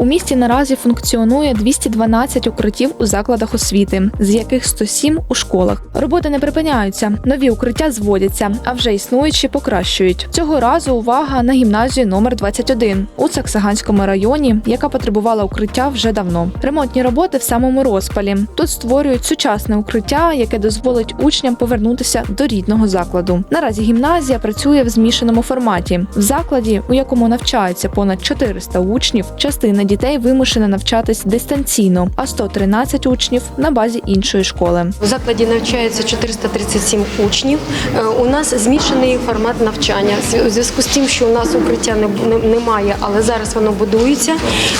У місті наразі функціонує 212 укриттів у закладах освіти, з яких 107 у школах. Роботи не припиняються, нові укриття зводяться, а вже існуючі покращують. Цього разу увага на гімназію номер 21 у Саксаганському районі, яка потребувала укриття вже давно. Ремонтні роботи в самому розпалі. Тут створюють сучасне укриття, яке дозволить учням повернутися до рідного закладу. Наразі гімназія працює в змішаному форматі. В закладі, у якому навчається понад 400 учнів, частина дітей вимушена навчатись дистанційно, а 113 учнів на базі іншої школи. У закладі навчається 437 учнів. Е, У нас змішаний формат навчання. У зв'язку з тим, що у нас укриття не, не- немає, але зараз воно будується.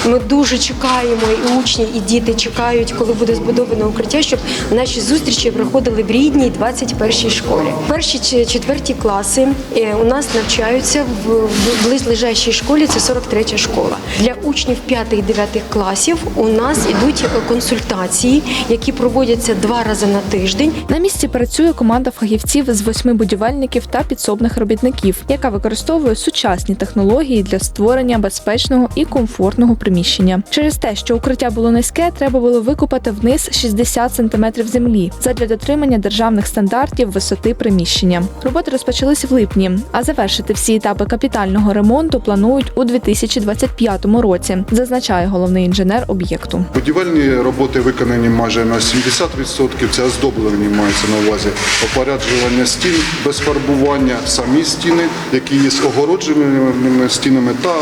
Ми дуже чекаємо, і учні, і діти чекають, коли буде збудоване укриття, щоб наші зустрічі проходили в рідній 21 школі. Перші четверті класи е, у нас навчаються в, близлежащій школі. Це 43 школа. Для учнів 5-9 класів у нас ідуть е, консультації, які проводяться два рази на тиждень. На місці працює команда фахівців з восьми будівельників та підсобних робітників, яка використовує сучасні технології для створення безпечного і комфортного приміщення. Через те, що укриття було низьке, треба було викопати вниз 60 см землі задля дотримання державних стандартів висоти приміщення. Роботи розпочалися в липні, а завершити всі етапи капітального ремонту планують у 2025 році, зазначає головний інженер об'єкту. Будівельні роботи виконані майже на 70%. Це оздоблення мається на увазі. Опоряджування стін без фарбування, самі стіни, які є з огородженими стінами та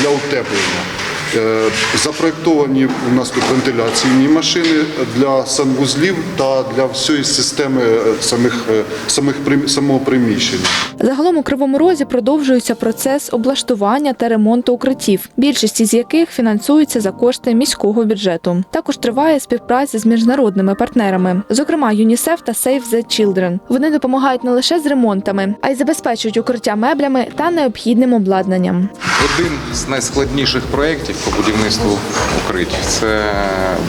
для утеплення. Е, Запроєктовані у нас тут вентиляційні машини для санвузлів та для всієї системи е, самих, е, самих самого приміщення. Загалом у Кривому Розі продовжується процес облаштування та ремонту укриттів, більшість із яких фінансується за кошти міського бюджету. Також триває співпраця з міжнародними партнерами, зокрема ЮНІСЕФ та Save the Children. Вони допомагають не лише з ремонтами, а й забезпечують укриття меблями та необхідним обладнанням. Один з найскладніших проєктів по будівництву укриття це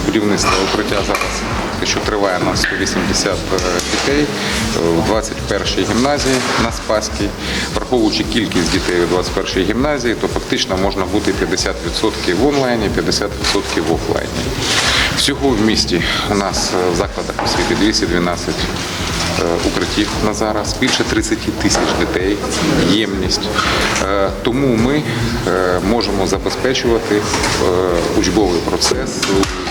будівництво укриття зараз, що триває на 180 дітей в 21-й гімназії на Спаській. Враховуючи кількість дітей у 21-й гімназії, то фактично можна бути 50% в онлайні, 50% в офлайні. Всього в місті у нас в закладах освіти 212 е, укриттів на зараз, більше 30 тисяч дітей, ємність. Е, Тому ми е, можемо забезпечувати е, учбовий процес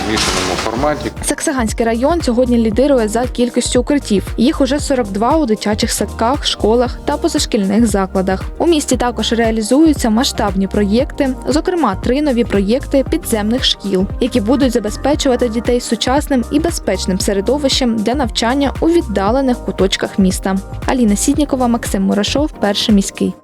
змішаному форматі. Саксаганський район сьогодні лідирує за кількістю укриттів. Їх уже 42 у дитячих садках, школах та позашкільних закладах. У місті також реалізуються масштабні проєкти, зокрема три нові проєкти підземних шкіл, які будуть забезпечувати дітей сучасним і безпечним середовищем для навчання у віддалених куточках міста. Аліна Сіднікова, Максим Мурашов, перший міський.